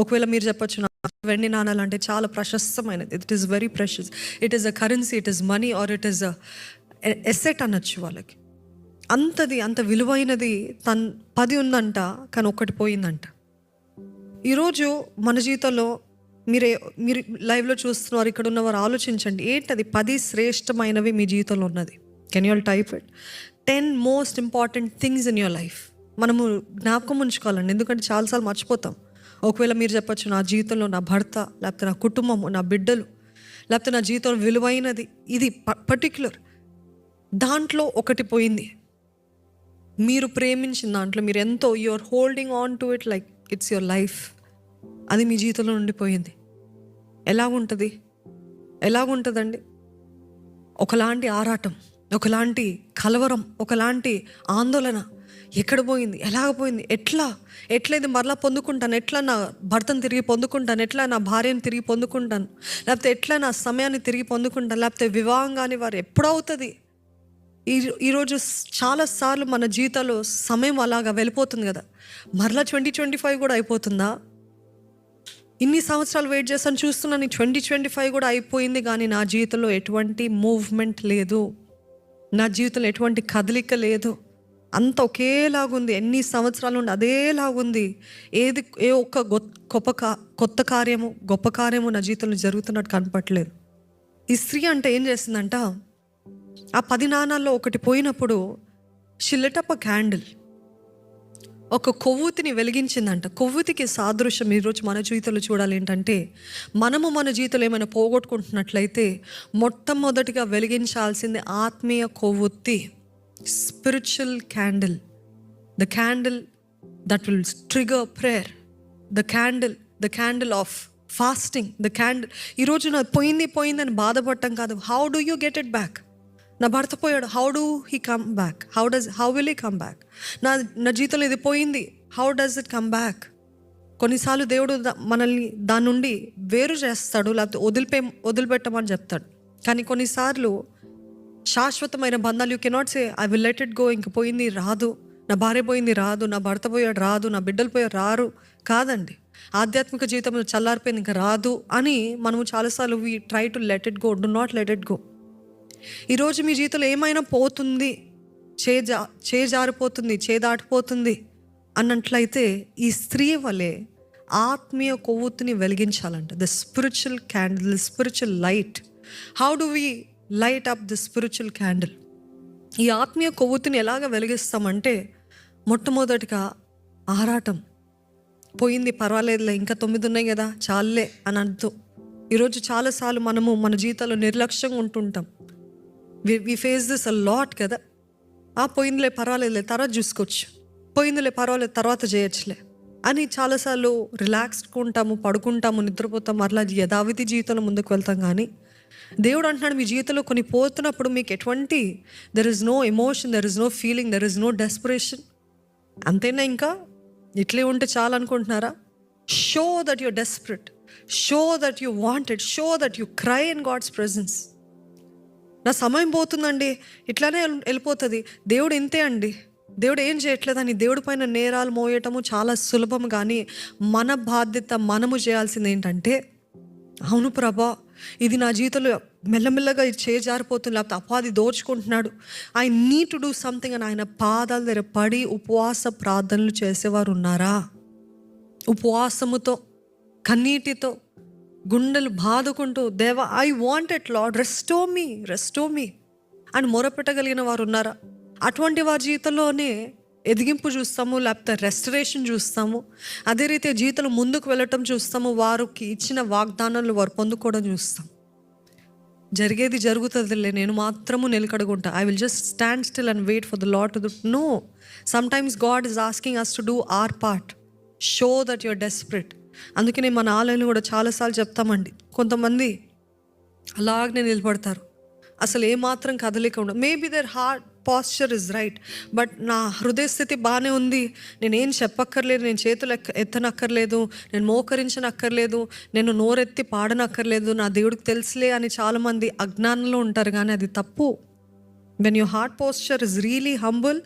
ఒకవేళ మీరు చెప్పొచ్చు వెండి నాణాలు అంటే చాలా ప్రశస్తమైనది. It is very precious it is a currency it is money or it is a asset అనొచ్చు వాళ్ళకి. అంతది అంత విలువైనది తన్ పది ఉందంట కానీ ఒక్కటి పోయిందంట. ఈరోజు మన జీవితంలో మీరే మీరు లైవ్లో చూస్తున్నారు ఇక్కడ ఉన్నవారు ఆలోచించండి. ఏంటది? పది శ్రేష్టమైనవి మీ జీవితంలో ఉన్నది. Can you'll type it ten most important things in your life మనము జ్ఞాపకం ఉంచుకోవాలండి. ఎందుకంటే చాలాసార్లు మర్చిపోతాం. ఒకవేళ మీరు చెప్పచ్చు నా జీవితంలో నా భర్త లేకపోతే నా కుటుంబము నా బిడ్డలు లేకపోతే నా జీవితంలో విలువైనది ఇది పర్టిక్యులర్ దాంట్లో ఒకటి పోయింది. మీరు ప్రేమించిన దాంట్లో మీరు ఎంతో you're holding on to it like it's your life అది మీ జీవితంలో ఉండిపోయింది ఎలాగుంటుంది ఎలాగుంటుందండి ఒకలాంటి ఆరాటం ఒకలాంటి కలవరం ఒకలాంటి ఆందోళన ఎక్కడ పోయింది? ఎలాగ పోయింది? ఎట్లా? ఎట్లా ఇది మరలా పొందుకుంటాను. ఎట్లా నా భర్తను తిరిగి పొందుకుంటాను? ఎట్లా నా భార్యను తిరిగి పొందుకుంటాను? లేకపోతే ఎట్లా నా సమయాన్ని తిరిగి పొందుకుంటాను? లేకపోతే వివాహం కాని వారు ఎప్పుడవుతుంది ఈ ఈరోజు చాలా సార్లు మన జీవితాల్లో సమయం అలాగా వెళ్ళిపోతుంది కదా. మరలా ట్వంటీ ట్వంటీ ఫైవ్ కూడా అయిపోతుందా? ఇన్ని సంవత్సరాలు వెయిట్ చేస్తాను చూస్తున్నాను ట్వంటీ ట్వంటీ ఫైవ్ కూడా అయిపోయింది కానీ నా జీవితంలో ఎటువంటి మూవ్మెంట్ లేదు. నా జీవితంలో ఎటువంటి కదలిక లేదు. అంత ఒకేలాగుంది. ఎన్ని సంవత్సరాల నుండి అదేలాగుంది. ఏది ఏ ఒక్క గొప్ప కా కొత్త కార్యము గొప్ప కార్యము నా జీవితంలో జరుగుతున్నట్టు కనపట్లేదు ఈ స్త్రీ అంటే ఏం చేసిందంట ఆ పది నాణాల్లో ఒకటి పోయినప్పుడు షిల్లటప్ అ క్యాండిల్. ఒక కొవ్వొత్తిని వెలిగించిందంట. కొవ్వొత్తికి సాదృశ్యం ఈరోజు మన జీవితంలో చూడాలి ఏంటంటే మనము మన జీవితంలో ఏమైనా పోగొట్టుకుంటున్నట్లయితే మొట్టమొదటిగా వెలిగించాల్సింది ఆత్మీయ కొవ్వొత్తి. Spiritual candle the candle that will trigger prayer the candle the candle of fasting the candle ఈరోజు నా పోయింది పోయిందని బాధపడటం కాదు. How do you get it back నా భర్త పోయాడు. How do he come back how does how will he come back నా నా జీవితంలో ఇది పోయింది. How does it come back కొన్నిసార్లు దేవుడు దా- మనల్ని దాని నుండి వేరు చేస్తాడు లేకపోతే వదిలిపే వదిలిపెట్టమని చెప్తాడు. కానీ కొన్నిసార్లు శాశ్వతమైన బంధాలు you cannot say I will let it go ఇంక పోయింది రాదు. నా భార్య పోయింది రాదు. నా భర్త పోయాడు రాదు. నా బిడ్డలు పోయాడు రారు. కాదండి. ఆధ్యాత్మిక జీవితంలో చల్లారిపోయింది ఇంకా రాదు అని మనము చాలాసార్లు we try to let it go do not let it go ఈరోజు మీ జీవితంలో ఏమైనా పోతుంది చేజా చేజారిపోతుంది చేదాటిపోతుంది అన్నట్లయితే ఈ స్త్రీ వలె ఆత్మీయ కొవ్వొత్తుని వెలిగించాలంట. The spiritual candle the spiritual light how do we light up the spiritual candle ఈ ఆత్మీయ కొవ్వొత్తిని ఎలాగ వెలిగిస్తామంటే మొట్టమొదటిగా ఆరాటం. పోయింది పర్వాలేదులే ఇంకా తొమ్మిది ఉన్నాయి కదా చాలే అని అర్థం. ఈరోజు చాలాసార్లు మనము మన జీవితాల్లో నిర్లక్ష్యంగా ఉంటుంటాం. We we face this a lot కదా. ఆ పోయిందిలే పర్వాలేదులే తర్వాత చూసుకోవచ్చు. పోయిందిలే పర్వాలేదు తర్వాత చేయొచ్చులే అని చాలాసార్లు రిలాక్స్డ్గా ఉంటాము పడుకుంటాము నిద్రపోతాము అట్లా యథావిధి జీవితంలో ముందుకు వెళ్తాం కానీ దేవుడు అంటున్నాడు మీ జీవితంలో కొన్ని పోతున్నప్పుడు మీకు ఎటువంటి there is no emotion there is no feeling there is no desperation అంతేనా ఇంకా? ఇట్లే ఉంటే చాలా అనుకుంటున్నారా? Show that you desperate show that you wanted show that you cry in God's presence నా సమయం పోతుందండి. ఇట్లానే వెళ్ళిపోతుంది. దేవుడు ఇంతే అండి. దేవుడు ఏం చేయట్లేదని. దేవుడి పైన నేరాలు మోయటము చాలా సులభం కానీ మన బాధ్యత మనము చేయాల్సింది ఏంటంటే అవును ప్రభా ఇది నా జీవితంలో మెల్లమెల్లగా ఇది చేజారిపోతుంది లేకపోతే అపాది దోచుకుంటున్నాడు. I need to do something అని ఆయన పాదాల దగ్గర పడి ఉపవాస ప్రార్థనలు చేసేవారు ఉన్నారా? ఉపవాసముతో కన్నీటితో గుండెలు బాదుకుంటూ దేవ I want it Lord restore me restore me అని మొరపెట్టగలిగిన వారు ఉన్నారా? అటువంటి వారి జీవితంలోనే ఎదిగింపు చూస్తాము లేకపోతే రెస్టరేషన్ చూస్తాము. అదే రీతి జీవితంలో ముందుకు వెళ్ళటం చూస్తాము వారికి ఇచ్చిన వాగ్దానాలు వారు పొందుకోవడం చూస్తాం. జరిగేది జరుగుతుందిలే నేను మాత్రము నిలకడుగుంటా. I will just stand still and wait for the Lord to no sometimes God is asking us to do our part show that you're desperate అందుకనే మన ఆలయంలో కూడా చాలాసార్లు చెప్తామండి. కొంతమంది అలాగనే నిలబడతారు. అసలు ఏమాత్రం కదలిక ఉండదు. Maybe their heart posture is right but నా హృదయ స్థితి బాగానే ఉంది. నేనేం చెప్పక్కర్లేదు నేను చేతులు ఎక్క ఎత్తనక్కర్లేదు నేను మోకరించనక్కర్లేదు నేను నోరెత్తి పాడనక్కర్లేదు నా దేవుడికి తెలుసులే అని చాలామంది అజ్ఞానంలో ఉంటారు. కానీ అది తప్పు. When you heart posture is really humble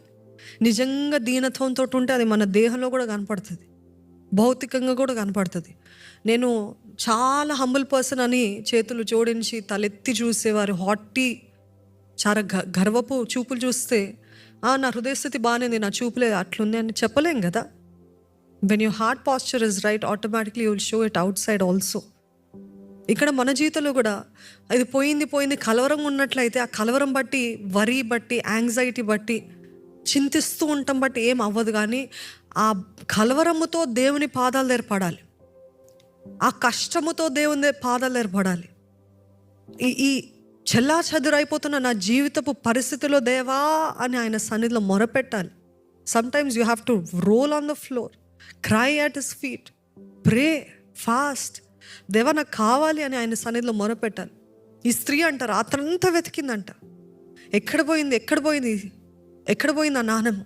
నిజంగా దీనత్వంతో ఉంటే అది మన దేహంలో కూడా కనపడుతుంది. భౌతికంగా కూడా కనపడుతుంది. నేను చాలా హంబుల్ పర్సన్ అని చేతులు జోడించి తలెత్తి చూసేవారు. హాట్టి చాలా గ గర్వపు చూపులు చూస్తే నా హృదయస్థితి బాగానే ఉంది నా చూపులే అట్లుంది అని చెప్పలేం కదా? When you heart posture is right automatically will show it outside also ఇక్కడ మన జీవితంలో కూడా అది పోయింది పోయింది కలవరం ఉన్నట్లయితే ఆ కలవరం బట్టి వరి బట్టి యాంగ్జైటీ బట్టి చింతిస్తూ ఉండటం బట్టి ఏం అవ్వదు కానీ ఆ కలవరముతో దేవుని పాదాలు ఏర్పడాలి. ఆ కష్టముతో దేవుని పాదాలు ఏర్పడాలి. ఈ ఈ చెల్లా చెదురైపోతున్న నా జీవితపు పరిస్థితిలో దేవా అని ఆయన సన్నిధిలో మొరపెట్టాలి. Sometimes you have to roll on the floor cry at his feet pray fast దేవా నాకు కావాలి అని ఆయన సన్నిధిలో మొరపెట్టాలి. ఈ స్త్రీ అంట రాత్రంతా వెతికిందంట. ఎక్కడ పోయింది ఎక్కడ పోయింది ఎక్కడ పోయింది ఆ నాణ్యం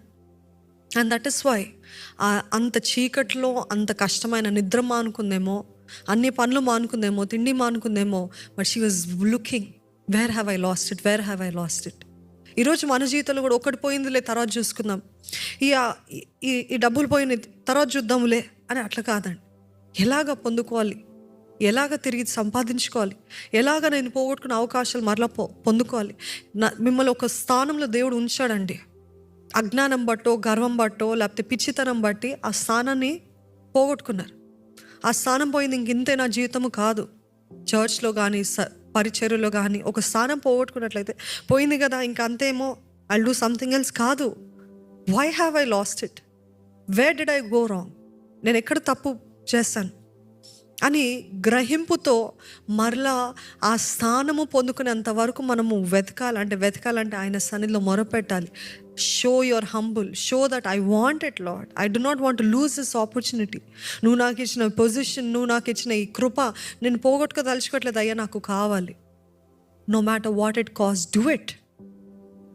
అండ్ దట్ ఇస్ వై అంత చీకట్లో అంత కష్టమైన నిద్ర మానుకుందేమో అన్ని పనులు మానుకుందేమో తిండి మానుకుందేమో but she was looking where have I lost it where have I lost it ఈరోజు మన జీవితంలో కూడా ఒకటి పోయిందిలే తర్వాత చూసుకుందాం. ఈ ఈ ఈ డబ్బులు పోయిన తర్వాత చూద్దాములే అని అట్లా కాదండి. ఎలాగ పొందుకోవాలి? ఎలాగ తిరిగి సంపాదించుకోవాలి? ఎలాగ నేను పోగొట్టుకున్న అవకాశాలు మరలా పో పొందుకోవాలి? నా మిమ్మల్ని ఒక స్థానంలో దేవుడు ఉంచాడండి. అజ్ఞానం బట్టో గర్వం బట్టో లేకపోతే పిచ్చితనం బట్టి ఆ స్థానాన్ని పోగొట్టుకున్నారు. ఆ స్థానం పోయింది ఇంకింతే నా జీవితము కాదు. చర్చ్లో కానీ స పరిచర్యలో కానీ ఒక స్థానం పోగొట్టుకున్నట్లయితే పోయింది కదా ఇంకా అంతేమో ఐ డూ సంథింగ్ ఎల్స్ కాదు. Why have I lost it where did I go wrong నేను ఎక్కడ తప్పు చేస్తాను అని గ్రహింపుతో మరలా ఆ స్థానము పొందుకునేంత వరకు మనము వెతకాలంటే వెతకాలంటే ఆయన సన్నిధిలో మొరపెట్టాలి. Show your humble show that I want it Lord I do not want lose this opportunity నువ్వు నాకు ఇచ్చిన పొజిషన్ నువ్వు నాకు ఇచ్చిన ఈ కృప నేను పోగొట్టుకో తలుచుకోవట్లేదు. అయ్యా నాకు కావాలి. No matter what it cost do it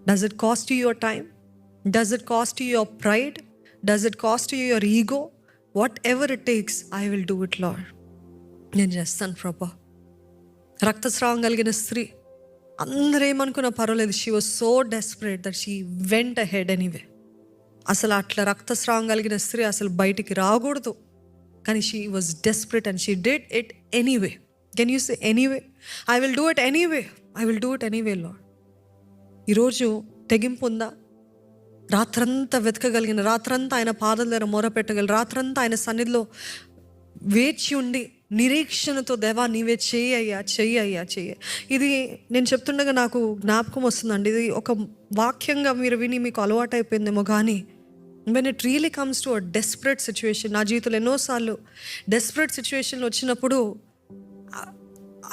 does it cost you your time does it cost you your pride does it cost you your ego whatever it takes I will do it Lord నేను చేస్తాను ప్రభా. రక్తస్రావం కలిగిన స్త్రీ అందరూ ఏమనుకున్నా పర్వాలేదు she was so desperate that she went ahead anyway అసలు అట్లా రక్తస్రావం కలిగిన స్త్రీ అసలు బయటికి రాకూడదు. కానీ she was desperate and she did it anyway can you say anyway I will do it anyway I will do it anyway Lord ఈరోజు తెగింపు ఉందా? రాత్రంతా వెతకగలిగిన రాత్రంతా ఆయన పాదల దగ్గర మొర పెట్టగలిగిన రాత్రంతా ఆయన సన్నిధిలో వేచి ఉండి నిరీక్షణతో దేవా నీవే చేయి అయ్యా చెయ్యి అయ్యా చెయ్యి ఇది నేను చెప్తుండగా నాకు జ్ఞాపకం వస్తుందండి. ఇది ఒక వాక్యంగా మీరు విని మీకు అలవాటు అయిపోయిందేమో కానీ when it really comes to a desperate situation నా జీవితంలో ఎన్నోసార్లు డెస్పరేట్ సిచ్యువేషన్ వచ్చినప్పుడు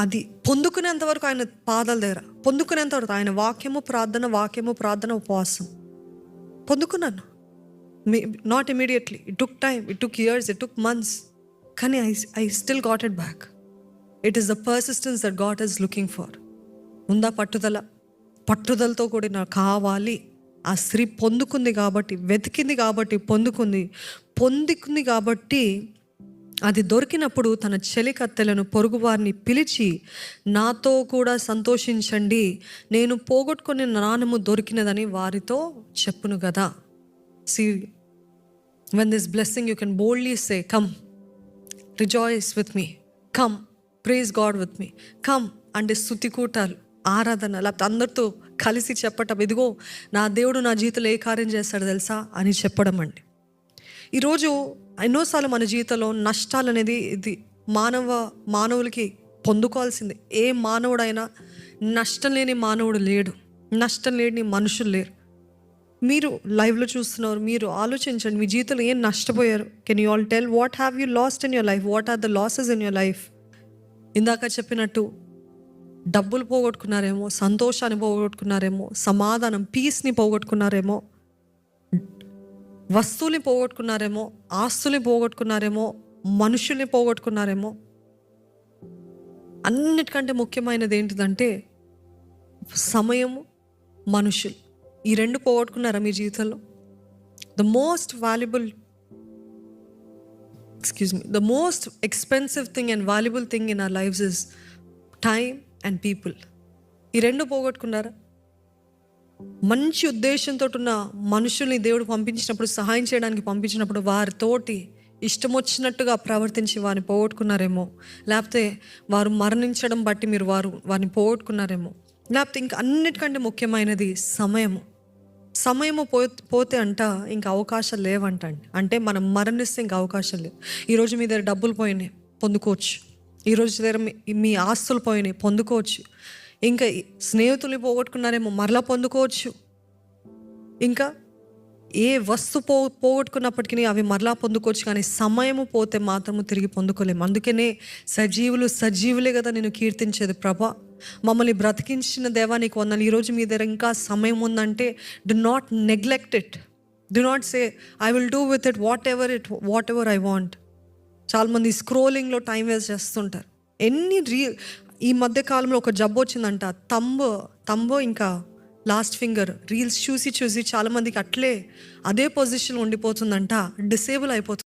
అది పొందుకునేంత వరకు ఆయన పాదాల దగ్గర పొందుకునేంత వరకు ఆయన వాక్యము ప్రార్థన వాక్యము ప్రార్థన ఉపవాసం పొందుకున్నాను. Not immediately it took time it took years it took months కానీ I I still got it back it is the persistence that God is looking for ఉందా పట్టుదల? పట్టుదలతో కూడిన కావాలి. ఆ స్త్రీ పొందుకుంది కాబట్టి వెతికింది కాబట్టి పొందుకుంది. పొందుకుంది కాబట్టి అది దొరికినప్పుడు తన చెలికత్తెలను పొరుగువారిని పిలిచి నాతో కూడా సంతోషించండి. నేను పోగొట్టుకునే నాణము దొరికినదని వారితో చెప్పును కదా see when this blessing you can boldly say come rejoice with me. Come praise God with me. Come అంటే స్థుతి కూటాలు ఆరాధన లేకపోతే అందరితో కలిసి చెప్పటం. ఇదిగో నా దేవుడు నా జీవితంలో ఏ కార్యం చేస్తాడు తెలుసా అని చెప్పడం అండి. ఈరోజు ఎన్నోసార్లు మన జీవితంలో నష్టాలు అనేది ఇది మానవ మానవులకి పొందుకోవాల్సిందే. ఏ మానవుడైనా నష్టం లేని మానవుడు లేడు. నష్టం లేని మనుషులు లేరు. మీరు లైవ్లో చూస్తున్నారు మీరు ఆలోచించండి మీ జీవితంలో ఏం నష్టపోయారు? Can you all tell what have you lost in your life what are the losses in your life ఇందాక చెప్పినట్టు డబ్బులు పోగొట్టుకున్నారేమో సంతోషాన్ని పోగొట్టుకున్నారేమో సమాధానం పీస్ని పోగొట్టుకున్నారేమో వస్తువుల్ని పోగొట్టుకున్నారేమో ఆస్తుల్ని పోగొట్టుకున్నారేమో మనుషుల్ని పోగొట్టుకున్నారేమో అన్నిటికంటే ముఖ్యమైనది ఏంటిదంటే సమయము మనుషులు. ఈ రెండు పోగొట్టుకున్నారా మీ జీవితంలో? The most valuable excuse me the most expensive thing and valuable thing in our lives is time and people ఈ రెండు పోగొట్టుకున్నారా? మంచి ఉద్దేశంతో ఉన్న మనుషుల్ని దేవుడు పంపించినప్పుడు సహాయం చేయడానికి పంపించినప్పుడు వారితోటి ఇష్టం వచ్చినట్టుగా ప్రవర్తించి వారిని పోగొట్టుకున్నారేమో. లేకపోతే వారు మరణించడం బట్టి మీరు వారు వారిని పోగొట్టుకున్నారేమో. లేకపోతే ఇంకా అన్నిటికంటే ముఖ్యమైనది సమయము. సమయము పో పోతే అంట ఇంకా అవకాశాలు లేవంటండి అంటే మనం మరణిస్తే ఇంకా అవకాశం లేవు ఈరోజు మీ దగ్గర డబ్బులు పోయినాయి పొందుకోవచ్చు. ఈరోజు దగ్గర మీ ఆస్తులు పోయినాయి పొందుకోవచ్చు. ఇంకా ఈ స్నేహితుల్ని పోగొట్టుకున్నారేమో మరలా పొందుకోవచ్చు. ఇంకా ఏ వస్తు పో పోగొట్టుకున్నప్పటికీ అవి మరలా పొందుకోవచ్చు కానీ సమయము పోతే మాత్రము తిరిగి పొందుకోలేము. అందుకనే సజీవులు సజీవులే కదా నేను కీర్తించేది ప్రభా. మమ్మల్ని బ్రతికించిన దేవా నీకు వందలు. ఈరోజు మీ దగ్గర ఇంకా సమయం ఉందంటే do not neglect it do not say I will do with it whatever it whatever I want చాలామంది స్క్రోలింగ్లో టైం వేస్ట్ చేస్తుంటారు. ఎన్ని రీ ఈ మధ్య కాలంలో ఒక జబ్బు వచ్చిందంట తంబో తంబో ఇంకా లాస్ట్ ఫింగర్ రీల్స్ చూసి చూసి చాలామందికి అట్లే అదే పొజిషన్ ఉండిపోతుందంట డిసేబుల్ అయిపోతుంది.